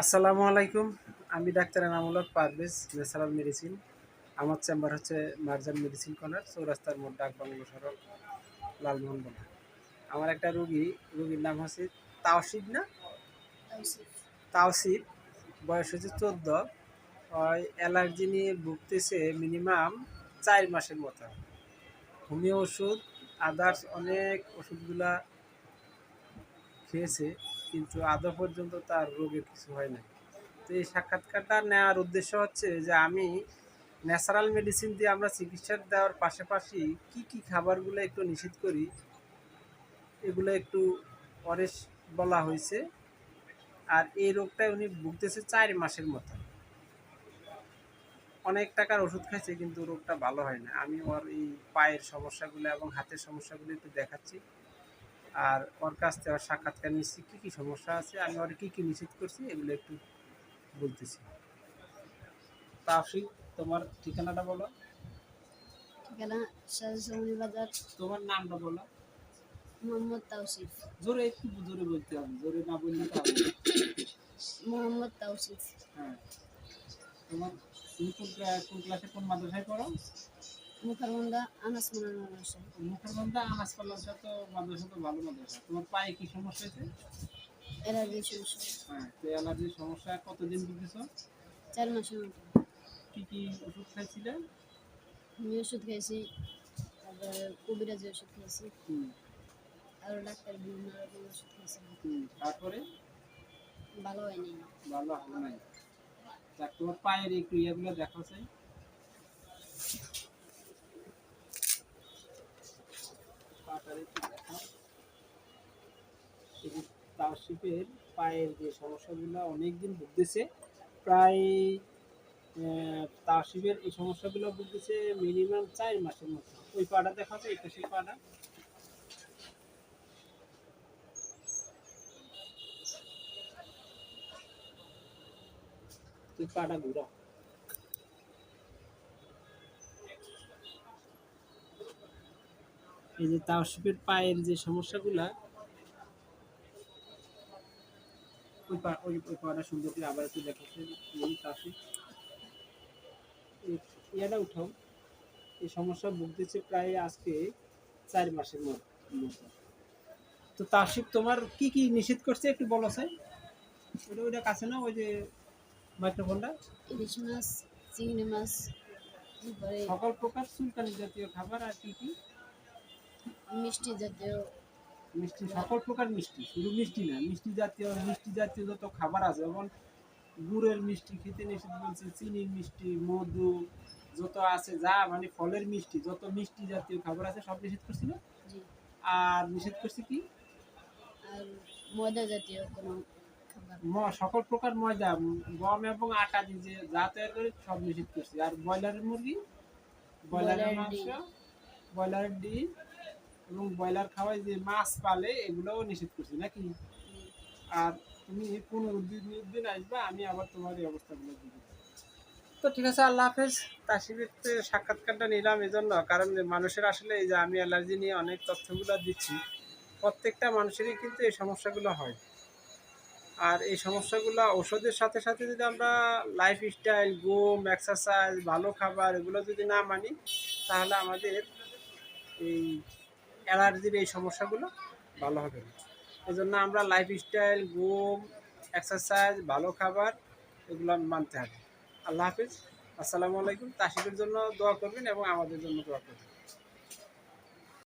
আসসালামু আলাইকুম। আমি ডাক্তার এনামুলক পারভেজ ন্যাচারাল মেডিসিন। আমার চেম্বার হচ্ছে মার্জান মেডিসিন কর্নার চৌরাস্তার মোড়, ডাক বাংলো সড়ক, লালমোহন বলা। আমার একটা রুগী, রুগীর নাম হচ্ছে তাওসিফ না? তাওসিফ। বয়স হচ্ছে চোদ্দ। অ্যালার্জি নিয়ে ভুগতেছে মিনিমাম চার মাসের মতো। হোমিও ওষুধ, আদার্স অনেক ওষুধগুলা খেয়েছে। কিন্তু আদৌ পর্যন্ত তার রোগের কিছু হয় না তো এই সাক্ষাৎকারটা নেওয়ার উদ্দেশ্য হচ্ছে যে আমি ন্যাচারাল মেডিসিন দিয়ে আমরা চিকিৎসা দেওয়ার পাশাপাশি কি কি খাবারগুলো একটু নিষেধ করি, এগুলো একটু অরেস বলা হয়েছে। আর এই রোগটায় উনি ভুগতেছে চার মাসের মতো। অনেক টাকার ওষুধ খাইছে কিন্তু রোগটা ভালো হয় না। আমি ওর এই পায়ের সমস্যাগুলো এবং হাতের সমস্যাগুলো একটু দেখাচ্ছি। আর ওর কাছ থেকে ওর সাক্ষাৎকার নিচ্ছি। কী কী সমস্যা আছে? আমি ওর কী কী নিষেধ করছি এগুলো একটু বলতেছি। তাফিক তোমার ঠিকানাটা বলো। ঠিকানা বাজার। তোমার নামটা বলো। মোহাম্মদ তাওসিফ। জোরে একটু জোরে বলতে হবে জোরে না বললে তো। মোহাম্মদ তাওসিফ। হ্যাঁ। তোমার তুমি কোন কোন ক্লাসে কোন মাদ্রাসায় পড়ো? মুখারবন্দা আনাস মোনার মাদ্রাসা মুখের মধ্যে আনাজ পাল্লাসা তো মাদ্রাসা তো ভালো মাদ্রাসা তোমার পায়ে কি সমস্যা হয়েছে? সমস্যা। হ্যাঁ তো অ্যালার্জির সমস্যা কতদিন ভুগেছো চার মাসের মতো। কি কি ওষুধ খাইছিলে? আমি ওষুধ খেয়েছি তারপরে কবিরাজি ওষুধ খেয়েছি হুম। আরও ডাক্তার বিভিন্ন রকম ওষুধ হুম তারপরে? ভালো হয়নি। ভালো হবে নাই। তোমার পায়ের একটু ইয়েগুলো দেখো তাওশিফের পায়ের যে সমস্যাগুলো অনেকদিন ভুগতেছে প্রায় আহ, তাওশিফের এই সমস্যাগুলো ভুগতেছে মিনিমাম চার মাসের মতো। ওই পাটা দেখাও তো এই পাশের পাটা তুই পাটা ঘুরা। এই যে তাওশিফের পায়ের যে সমস্যাগুলা ওই পা ওই ওই পাটা সুন্দর করে আবার একটু দেখাচ্ছে এই- ইয়াটা উঠাও। এই সমস্যা ভুগতেছে প্রায় আজকে চার মাসের মতো তো তাওশিফ তোমার কি কি নিষেধ করছে একটু বলো স্যার? ওটা ওইটা কাছে না ওই যে মাইক্রোফোনটা ইলিশ মাছ চিংড়ি মাছ সকল প্রকার চুলকানি জাতীয় খাবার আর কি কি? মিষ্টি জাতীয় মিষ্টি সকল প্রকার মিষ্টি শুধু মিষ্টি না মিষ্টি জাতীয় মিষ্টি জাতীয় যত খাবার আছে যেমন গুড়ের মিষ্টি খেতে নিষেধ বলছে চিনির মিষ্টি মধু যত আছে যা মানে ফলের মিষ্টি যত মিষ্টি জাতীয় খাবার আছে সব নিষেধ করছি না? আর নিষেধ করছি কি? আর ময়দা জাতীয় কোনো সকল প্রকার ময়দা গম এবং আটা দিয়ে যে যা তৈরি করে সব নিষেধ করছি। আর ব্রয়লারের মুরগি? ব্রয়লারের মাংস? ব্রয়লারের ডিম? এবং ব্রয়লার খাওয়াই যে মাছ পালে এগুলোও নিষেধ করছি, নাকি? আর তুমি পনেরো দিন আসবা, আমি আবার তোমার এই অবস্থাগুলো দিব তো ঠিক আছে, আল্লাহ হাফেজ। তাসিবের সাক্ষাৎকারটা নিলাম এই জন্য কারণ মানুষের আসলে এই যে আমি অ্যালার্জি নিয়ে অনেক তথ্যগুলো দিচ্ছি, প্রত্যেকটা মানুষেরই কিন্তু এই সমস্যাগুলো হয়। আর এই সমস্যাগুলো ওষুধের সাথে সাথে যদি আমরা লাইফ স্টাইল ঘুম এক্সারসাইজ ভালো খাবার এগুলো যদি না মানি, তাহলে আমাদের এই অ্যালার্জির এই সমস্যাগুলো ভালো হবে না। জন্য আমরা লাইফস্টাইল ঘুম এক্সারসাইজ ভালো খাবার এগুলো মানতে হবে। আল্লাহ হাফিজ। আসসালামু আলাইকুম। তাসিদের জন্য দোয়া করবেন এবং আমাদের জন্য দোয়া করবেন।